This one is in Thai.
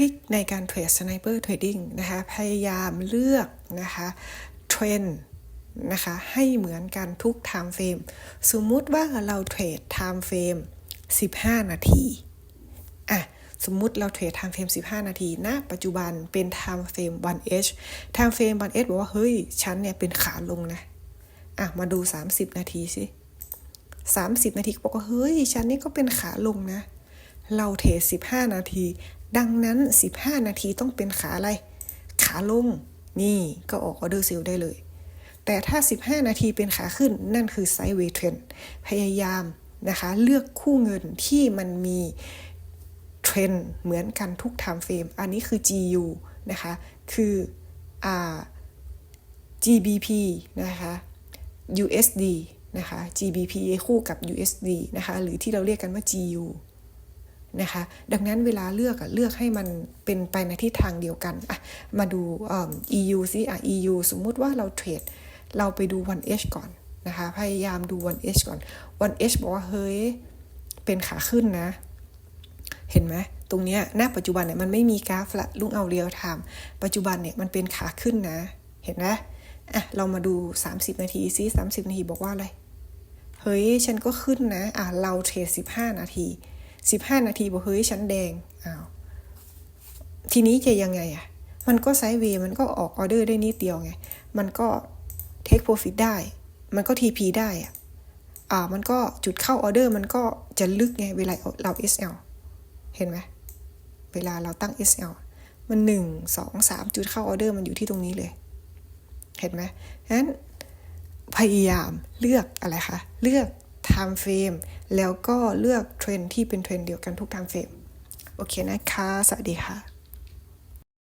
ริคในการเทรดสไนเปอร์เทรดดิ้งนะคะ พยายามเลือกนะคะเทรนนะคะให้เหมือนกันทุก time frame สมมุติว่าเราเทรด time frame 15 นาทีอะสมมุติเราเทรด time frame 15 นาทีณปัจจุบันเป็น time frame 1H time frame 1H บอกว่าเฮ้ยฉันเนี่ยเป็นขาลงนะอะมาดู 30 นาทีสิ30 นาทีบอกว่าเฮ้ยฉันนี่ก็เป็นขาลงนะ เราเทรด15 นาที ดังนั้น 15 นาทีต้องเป็นขาอะไร ขาลง นี่ก็ออกออเดอร์เซลได้เลย แต่ถ้า 15 นาทีเป็นขาขึ้นนั่นคือไซด์เวย์เทรนพยายามนะคะ เลือกคู่เงินที่มันมีเทรนเหมือนกันทุก time frame อันนี้คือ GU นะคะ คืออ่า GBP นะคะ USD นะคะ GBP คู่กับ USD นะคะ หรือที่เราเรียกกันว่า GU นะคะ ดังนั้นเวลาเลือกอะเลือกให้มันเป็นไปในทิศทางเดียวกันอะมาดู EU ซิอะ EU สมมุติว่าเราเทรด เราไปดู 1H ก่อนนะคะ พยายามดู 1H ก่อน 1H บอกว่าเฮ้ย เป็นขาขึ้นนะ เห็นไหมตรงเนี้ยณปัจจุบันเนี่ยมันไม่มีกราฟละลุงเอาเรียลไทม์ปัจจุบันเนี่ยมันเป็นขาขึ้นนะ เห็นไหมอะเรามาดู 30 นาทีซิ30 นาทีบอกว่าอะไร เฮ้ย ฉันก็ขึ้นนะ อะ เราเทรด15 นาที 15 นาทีบอกเฮ้ยฉันแดงอ้าวทีนี้จะยังไงอะ มันก็ไซด์เวย์มันก็ออกออเดอร์ได้นิดเดียวไง มันก็เทคโปรฟิตได้ มันก็ TP ได้อะอ่ามันก็จุดเข้าออเดอร์มันก็จะลึกไงเวลาเรา SL เห็นไหมเวลาเราตั้ง SL มัน 1 2 3 จุดเข้าออเดอร์มันอยู่ที่ตรงนี้เลย เห็นไหมงั้นพยายามเลือกอะไรคะ เลือก time frame แล้วก็เลือกเทรนที่เป็นเทรนเดียวกันทุก time frame โอเคนะคะ สวัสดีค่ะ